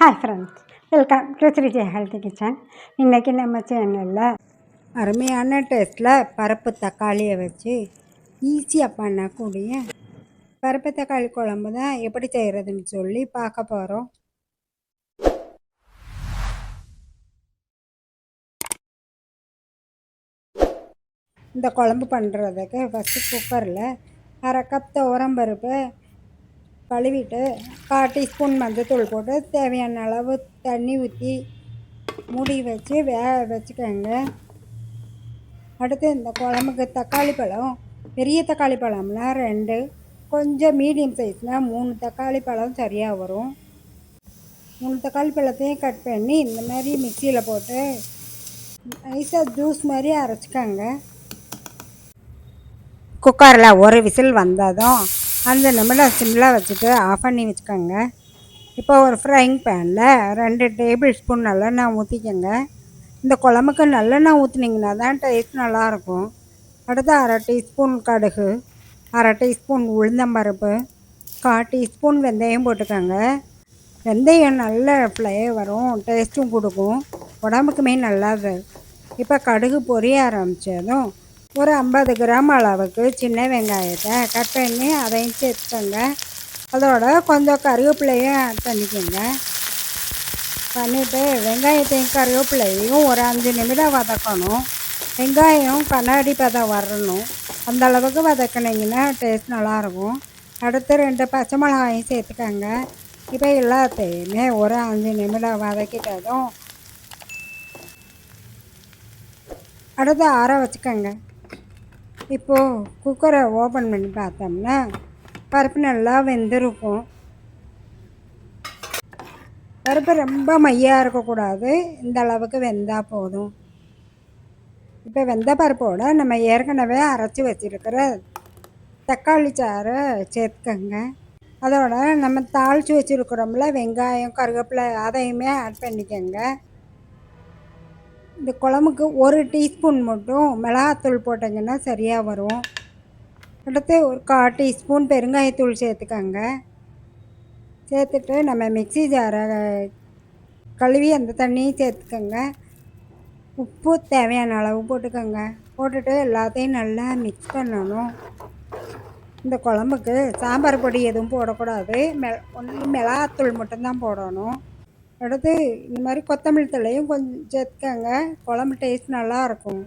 Hi friends welcome to healthy kitchen இன்றைக்கி நம்ம சேனலில் அருமையான டேஸ்ட்டில் பருப்பு தக்காளியை வச்சு ஈஸியாக பண்ணக்கூடிய பருப்பு தக்காளி குழம்பு தான் எப்படி செய்கிறதுன்னு சொல்லி பார்க்க போகிறோம் இந்த குழம்பு பண்ணுறதுக்கு ஃபஸ்ட்டு குக்கரில் அரை கப் துவரம் பருப்பு கழுவிட்டு கால் டீஸ்பூன் மஞ்சத்தூள் போட்டு தேவையான அளவு தண்ணி ஊற்றி மூடி வச்சு வேக வச்சுக்கோங்க. அடுத்து இந்த குழம்புக்கு தக்காளி பழம் பெரிய தக்காளி பழம்லாம் ரெண்டு கொஞ்சம் மீடியம் சைஸில் மூணு தக்காளி பழம் சரியாக வரும். மூணு தக்காளி பழத்தையும் கட் பண்ணி இந்த மாதிரி மிக்சியில் போட்டு நைஸாக ஜூஸ் மாதிரி அரைச்சிக்கோங்க. குக்கரில் ஒரு விசில் வந்ததும் அந்த நிமிடம் சிம்மில் வச்சுட்டு ஆஃப் பண்ணி வச்சுக்கோங்க. இப்போ ஒரு ஃப்ரைங் பேனில் ரெண்டு டேபிள் ஸ்பூன் நல்லெண்ணெய் ஊற்றிக்கோங்க இந்த குழம்புக்கு நல்லெண்ணெய் ஊற்றுனீங்கன்னா தான் டேஸ்ட் நல்லாயிருக்கும். அடுத்து அரை டீஸ்பூன் கடுகு அரை டீஸ்பூன் உளுந்தம்பருப்பு கால் டீஸ்பூன் வெந்தயம் போட்டுக்கோங்க. வெந்தயம் நல்ல ஃப்ளேவரும் டேஸ்ட்டும் கொடுக்கும். உடம்புக்குமே நல்லது. இப்போ கடுகு பொரிய ஆரம்பித்ததும் ஒரு ஐம்பது கிராம் அளவுக்கு சின்ன வெங்காயத்தை கட் பண்ணி அதையும் சேர்த்துக்கோங்க அதோட கொஞ்சம் கருவேப்பிலையும் ஆட் பண்ணிக்கோங்க. பண்ணிவிட்டு வெங்காயத்தையும் கருவேப்பிலையும் ஒரு அஞ்சு நிமிடம் வதக்கணும். வெங்காயம் கண்ணாடி பதம் வரணும். அந்த அளவுக்கு வதக்கினீங்கன்னா டேஸ்ட் நல்லாயிருக்கும். அடுத்து ரெண்டு பச்சை மிளகாயும் சேர்த்துக்கோங்க. இப்போ எல்லாத்தையுமே ஒரு அஞ்சு நிமிடம் வதக்கிட்டதும் அடுத்து ஆற வச்சுக்கோங்க. இப்போது குக்கரை ஓப்பன் பண்ணி பார்த்தோம்னா பருப்பு நல்லா வெந்திருக்கும். பருப்பு ரொம்ப மையாக இருக்கக்கூடாது. இந்த அளவுக்கு வெந்தால் போதும். இப்போ வெந்த பருப்போடு நம்ம ஏற்கனவே அரைச்சி வச்சுருக்கிற தக்காளி சாறை சேர்த்துக்கோங்க. அதோட நம்ம தாளித்து வச்சுருக்குறோம்ல வெங்காயம் கருவேப்பிலை அதையுமே ஆட் பண்ணிக்கோங்க. இந்த குழம்புக்கு ஒரு டீஸ்பூன் மட்டும் மிளகாத்தூள் போட்டிங்கன்னா சரியாக வரும். அடுத்து ஒரு கா டீஸ்பூன் பெருங்காயத்தூள் சேர்த்துக்கோங்க. சேர்த்துட்டு நம்ம மிக்சி ஜாரை கழுவி அந்த தண்ணியும் சேர்த்துக்கோங்க. உப்பு தேவையான அளவு போட்டுக்கோங்க. போட்டுட்டு எல்லாத்தையும் நல்லா மிக்ஸ் பண்ணணும். இந்த குழம்புக்கு சாம்பார் பொடி எதுவும் போடக்கூடாது. மெ ஒன்லி மிளகாத்தூள் மட்டும்தான் போடணும். அடுத்து இந்த மாதிரி கொத்தமல்லி தழையும் கொஞ்சம் சேர்த்துக்கோங்க. குழம்பு டேஸ்ட் நல்லாயிருக்கும்.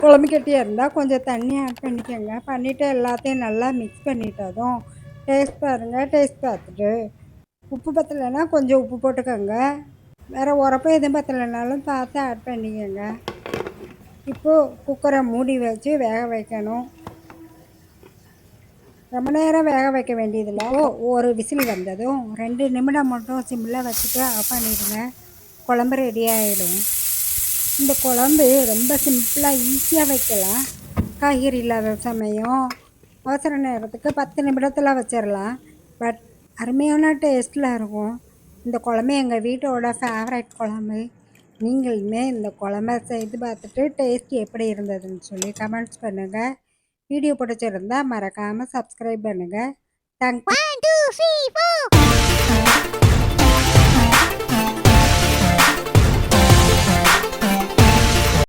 குழம்பு கட்டியாக இருந்தால் கொஞ்சம் தண்ணி ஆட் பண்ணிக்கோங்க. பண்ணிவிட்டு எல்லாத்தையும் நல்லா மிக்ஸ் பண்ணிட்டதும் டேஸ்ட் பாருங்கள் டேஸ்ட் பார்த்துட்டு உப்பு பத்தலைன்னா கொஞ்சம் உப்பு போட்டுக்கோங்க. வேறு உரப்பு எதுவும் பத்தலைனாலும் பார்த்து ஆட் பண்ணிக்கோங்க. இப்போது குக்கரை மூடி வச்சு வேக வைக்கணும். ரொம்ப நேரம் வேக வைக்க வேண்டியதில்லை. ஒரு விசில் வந்ததும் ரெண்டு நிமிடம் மட்டும் சிம்மில் வச்சுட்டு ஆஃப் பண்ணிடுங்க. குழம்பு ரெடி ஆகிடும் இந்த குழம்பு ரொம்ப சிம்பிளாக ஈஸியாக வைக்கலாம். காய்கறி இல்லாத சமயம். அவசர நேரத்துக்கு பத்து நிமிடத்தில் வச்சிடலாம் பட் அருமையான டேஸ்ட்டில் இருக்கும். இந்த குழம்பு எங்கள் வீட்டோட ஃபேவரட் குழம்பு. நீங்களுமே இந்த குழம்ப செய்து பார்த்துட்டு டேஸ்ட் எப்படி இருந்ததுன்னு சொல்லி கமெண்ட்ஸ் பண்ணுங்கள் வீடியோ பிடிச்சிருந்தா மறக்காமல் சப்ஸ்கிரைப் பண்ணுங்கள் தேங்க்